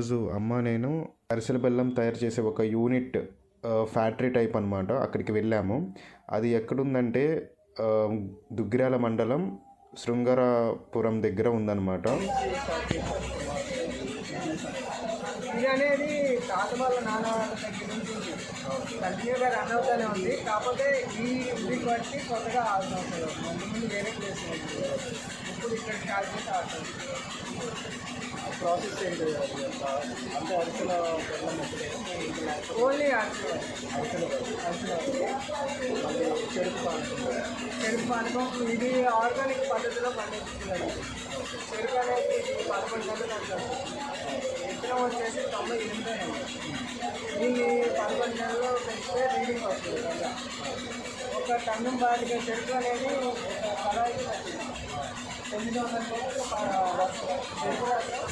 ఈరోజు అమ్మ నేను అరిసెల బెల్లం తయారు చేసే ఒక యూనిట్ ఫ్యాక్టరీ టైప్ అనమాట అక్కడికి వెళ్ళాము. అది ఎక్కడుందంటే దుగ్గిరాల మండలం శృంగారపురం దగ్గర ఉందన్నమాట. అనేది తాత వాళ్ళ నాన్న దగ్గర నుంచి కంటిన్యూగా రన్ అవుతానే ఉంది. కాకపోతే ఈ బట్టి కొత్తగా ముందు ముందు వేరే ప్లేస్ ప్రాసెస్ ఏంటి అంటే అరిసెల ఓన్లీ అరిసెల అరిసెల చెరుకు పానకం చెరుకు పానకం ఇది ఆర్గానిక్ పద్ధతిలో పండించుకున్నాను చెరుకు అనేది పదకొండు నెలలు అంటారు విత్తనం వచ్చేసి తొంభై ఎనిమిది దీన్ని పదకొండు నెలలో పెంచితే రీడింగ్ వస్తుంది. ఒక టన్ను బాధిక చెరుకు అనేది ఒక కళాయికి పట్టింది తొమ్మిది వందల కోట్లు చెరుకు రసం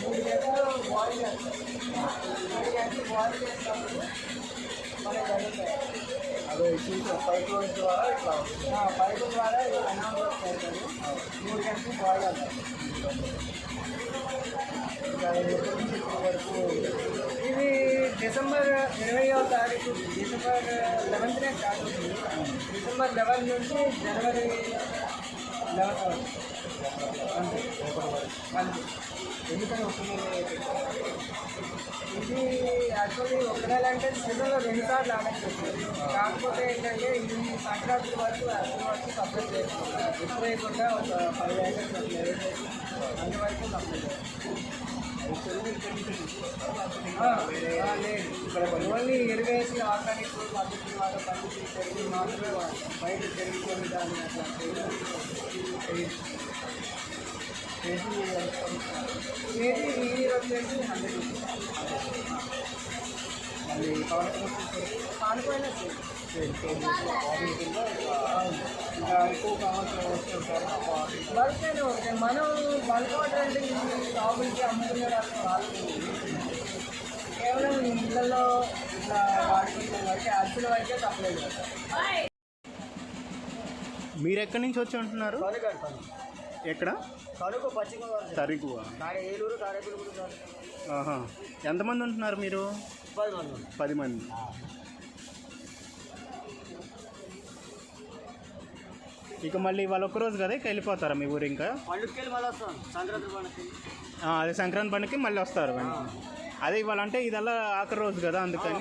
మూడు గంటలు బాయిల్ చేస్తాం మూడు గంటలు బాయిల్ చేసినప్పుడు మనకి జరుగుతాయి అదే పైపు ద్వారా ఇట్లా పైపు ద్వారా అన్నం పెడతారు మూడు గంటలు బాయిల్ అవుతాయి ఇది డిసెంబర్ ఇరవయో తారీఖు డిసెంబర్ లెవెన్త్నే స్టార్ట్ అవుతుంది డిసెంబర్ లెవెన్ నుంచి జనవరి లెవెన్ అంతే అంతే ఎందుకని ఇది యాక్చువల్లీ ఒక నెల అంటే సీజన్లో రెండు సార్లు ఆడచ్చు కాకపోతే ఏంటంటే ఇది సంక్రాంతి వరకు అసలు వరకు సప్లై చేస్తున్నాం ఎక్కువ లేకుండా ఒక పది ఐటమ్స్ అన్ని వరకు అంతవరకు సప్లై చేస్తాం లేదు ఇక్కడ ఓన్లీ ఎరువేసి ఆర్గానిక్ పద్ధతి వాళ్ళ పద్ధతి పెరిగి మాత్రమే బయట పెరిగిపోయి దాన్ని అట్లా చేసి వచ్చేసి హండ్రెడ్ ఇంకా ఎక్కువ కావాల్సిన వస్తువులు బల్క్ అయినా ఒకటే మనం బల్క్ ఆర్డర్ అంటే షాపులకి అమ్ముకునే వాళ్ళు కేవలం ఇళ్ళల్లో ఇట్లా వాడుకుంటున్న వరకు అచ్చుల వరకే సప్లై మీరు ఎక్కడి నుంచి వచ్చి ఉంటున్నారు? ఎక్కడ? కడుగు పశ్చిమ ఏలూరు ఎంతమంది ఉంటున్నారు మీరు? పది మంది. పది మంది. ఇక మళ్ళీ వాళ్ళు ఒక్కరోజు కదా ఇక వెళ్ళిపోతారా మీ ఊరు ఇంకా? పండుగకి మళ్ళీ వస్తాం. సంక్రాంతి పండుగకి. అదే సంక్రాంతి పండుగకి మళ్ళీ వస్తారు. అదే ఇవాళ అంటే ఇదల్లా ఆఖరి రోజు కదా అందుకని.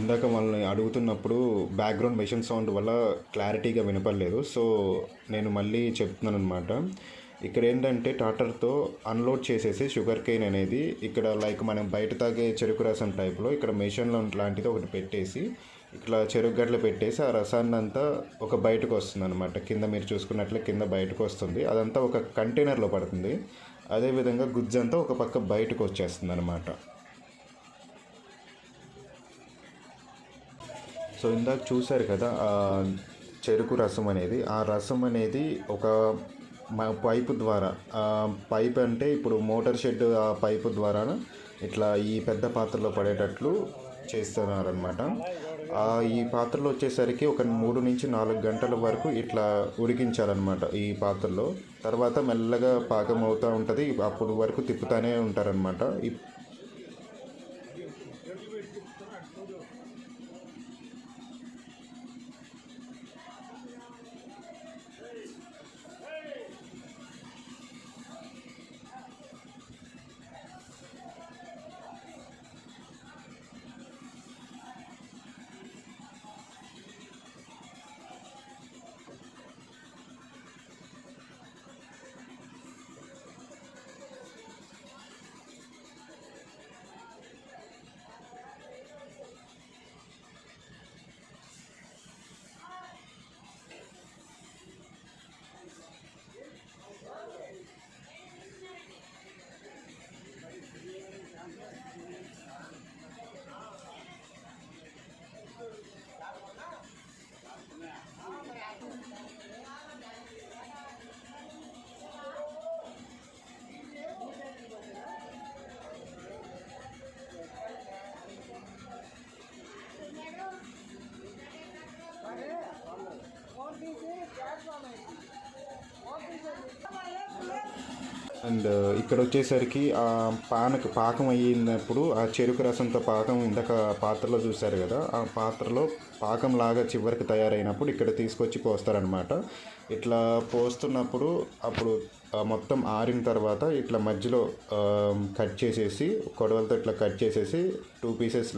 ఇందాక వాళ్ళని అడుగుతున్నప్పుడు బ్యాక్గ్రౌండ్ మెషిన్ సౌండ్ వల్ల క్లారిటీగా వినపడలేదు. సో నేను మళ్ళీ చెప్తున్నాను అనమాట ఇక్కడ ఏంటంటే టాటర్తో అన్లోడ్ చేసేసి షుగర్ కేన్ అనేది ఇక్కడ లైక్ మనం బయట తాగే చెరుకు రసం టైప్లో ఇక్కడ మెషిన్లో లాంటిది ఒకటి పెట్టేసి ఇట్లా చెరుకు గడ్డలు పెట్టేసి ఆ రసాన్ని అంతా ఒక బయటకు వస్తుంది అనమాట కింద మీరు చూసుకున్నట్లే కింద బయటకు వస్తుంది. అదంతా ఒక కంటైనర్లో పడుతుంది. అదేవిధంగా గుజ్జంతా ఒక పక్క బయటకు వచ్చేస్తుంది అనమాట సో ఇందాక చూశారు కదా ఆ చెరుకు రసం అనేది. ఆ రసం అనేది ఒక పైపు ద్వారా ఆ పైప్ అంటే ఇప్పుడు మోటార్ షెడ్ ఆ పైపు ద్వారా ఇట్లా ఈ పెద్ద పాత్రలో పడేటట్లు చేస్తున్నారనమాట ఈ పాత్రలో వచ్చేసరికి ఒక మూడు నుంచి నాలుగు గంటల వరకు ఇట్లా ఉడికించాలన్నమాట ఈ పాత్రలో. తర్వాత మెల్లగా పాకం అవుతూ ఉంటుంది. అప్పుడు వరకు తిప్పుతానే ఉంటారనమాట అండ్ ఇక్కడ వచ్చేసరికి ఆ పానక పాకం అయ్యినప్పుడు ఆ చెరుకు రసంతో పాకం ఇందాక పాత్రలో చూశారు కదా ఆ పాత్రలో పాకం లాగా చివరికి తయారైనప్పుడు ఇక్కడ తీసుకొచ్చి పోస్తారనమాట ఇట్లా పోస్తున్నప్పుడు అప్పుడు మొత్తం ఆరిన తర్వాత ఇట్లా మధ్యలో కట్ చేసేసి కొడవలతో ఇట్లా కట్ చేసేసి టూ పీసెస్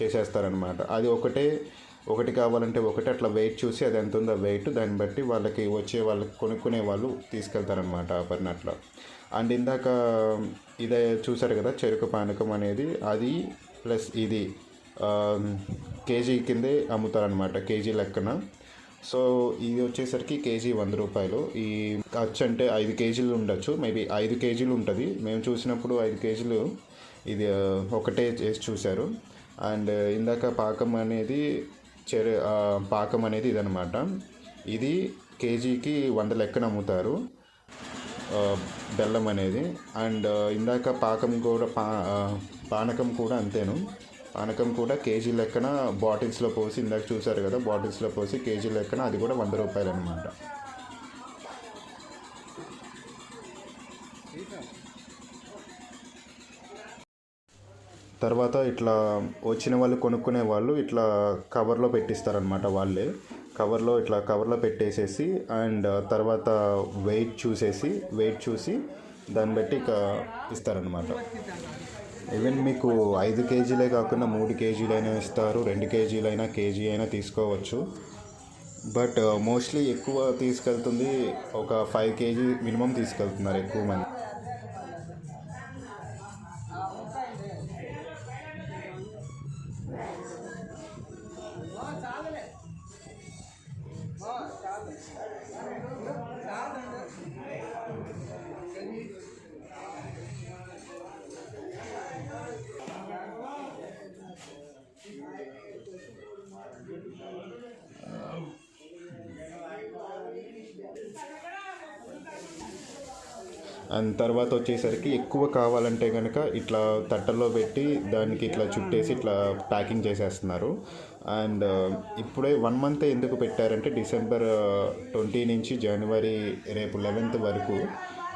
చేసేస్తారనమాట అది ఒకటే ఒకటి కావాలంటే ఒకటి అట్లా వెయిట్ చూసి అది ఎంత ఉందో వెయిట్ దాన్ని బట్టి వాళ్ళకి వచ్చే వాళ్ళకి కొనుక్కునే వాళ్ళు తీసుకెళ్తారనమాట ఆఫర్ని అట్లా. అండ్ ఇందాక ఇదే చూసారు కదా చెరుకు పానకం అనేది అది ప్లస్ ఇది కేజీ కిందే అమ్ముతారనమాట కేజీ లెక్కన. సో ఇది వచ్చేసరికి కేజీ వంద రూపాయలు. ఈ ఖర్చు అంటే ఐదు కేజీలు ఉండొచ్చు మేబీ ఐదు కేజీలు ఉంటుంది. మేము చూసినప్పుడు ఐదు కేజీలు ఇది ఒకటే చేసి చూశారు. అండ్ ఇందాక పాకం అనేది చెరు పాకం అనేది ఇదనమాట ఇది కేజీకి వంద లెక్కన అమ్ముతారు. బెల్లం అనేది. అండ్ ఇందాక పాకం కూడా పా పానకం కూడా అంతేను. పానకం కూడా కేజీ లెక్కన బాటిల్స్లో పోసి ఇందాక చూసారు కదా బాటిల్స్లో పోసి కేజీ లెక్కన అది కూడా వంద రూపాయలు అనమాట తర్వాత ఇట్లా వచ్చిన వాళ్ళు కొనుక్కునే వాళ్ళు ఇట్లా కవర్లో పెట్టిస్తారనమాట వాళ్ళే. కవర్లో ఇట్లా కవర్లో పెట్టేసేసి అండ్ తర్వాత వెయిట్ చూసేసి వెయిట్ చూసి దాన్ని బట్టి ఇక ఇస్తారనమాట ఈవెన్ మీకు ఐదు కేజీలే కాకుండా మూడు కేజీలైనా ఇస్తారు రెండు కేజీలైనా కేజీ అయినా తీసుకోవచ్చు. బట్ మోస్ట్లీ uh, ఎక్కువ తీసుకెళ్తుంది ఒక ఫైవ్ కేజీ మినిమం తీసుకెళ్తున్నారు ఎక్కువ మంది. అండ్ తర్వాత వచ్చేసరికి ఎక్కువ కావాలంటే కనుక ఇట్లా తట్టల్లో పెట్టి దానికి ఇట్లా చుట్టేసి ఇట్లా ప్యాకింగ్ చేసేస్తున్నారు. అండ్ ఇప్పుడే వన్ మంత్ ఎందుకు పెట్టారంటే డిసెంబర్ ట్వంటీ నుంచి జనవరి రేపు లెవెన్త్ వరకు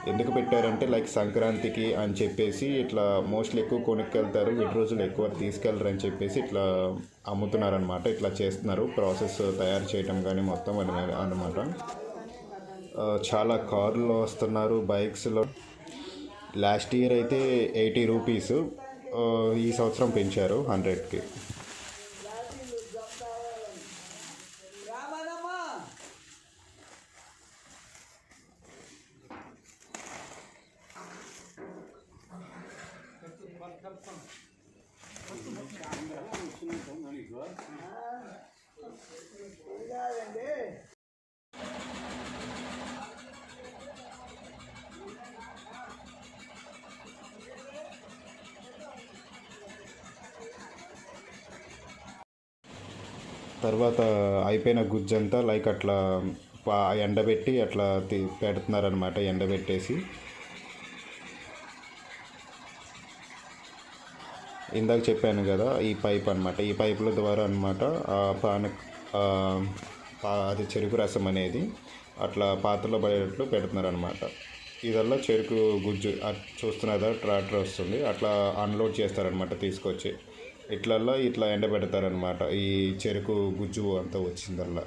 ఎందుకు పెట్టారంటే లైక్ సంక్రాంతికి అని చెప్పేసి ఇట్లా మోస్ట్లీ ఎక్కువ కొనుక్కెళ్తారు ఇటు రోజులు ఎక్కువ తీసుకెళ్ళరు అని చెప్పేసి ఇట్లా అమ్ముతున్నారనమాట ఇట్లా చేస్తున్నారు ప్రాసెస్ తయారు చేయటం కానీ మొత్తం అనమాట చాలా కార్లో వస్తున్నారు బైక్స్లో. లాస్ట్ ఇయర్ అయితే ఎయిటీ రూపీస్ ఈ సంవత్సరం పెంచారు హండ్రెడ్కి. తర్వాత అయిపోయిన గుజ్జంతా లైక్ అట్లా పా ఎండబెట్టి అట్లా తి- పెడుతున్నారనమాట ఎండబెట్టేసి. ఇందాక చెప్పాను కదా ఈ పైప్ అనమాట ఈ పైపుల ద్వారా అనమాట పాన పా- అది చెరుకు రసం అనేది అట్లా పాత్రలో పడేటట్లు పెడుతున్నారనమాట ఇదల్లా చెరుకు గుజ్జు చూస్తున్నదా? ట్రాక్టర్ వస్తుంది. అట్లా అన్లోడ్ చేస్తారనమాట తీసుకొచ్చి. ఇట్లల్లో ఇట్లా ఎండబెడతారనమాట ఈ చెరుకు గుజ్జు అంతా వచ్చిందల్లా.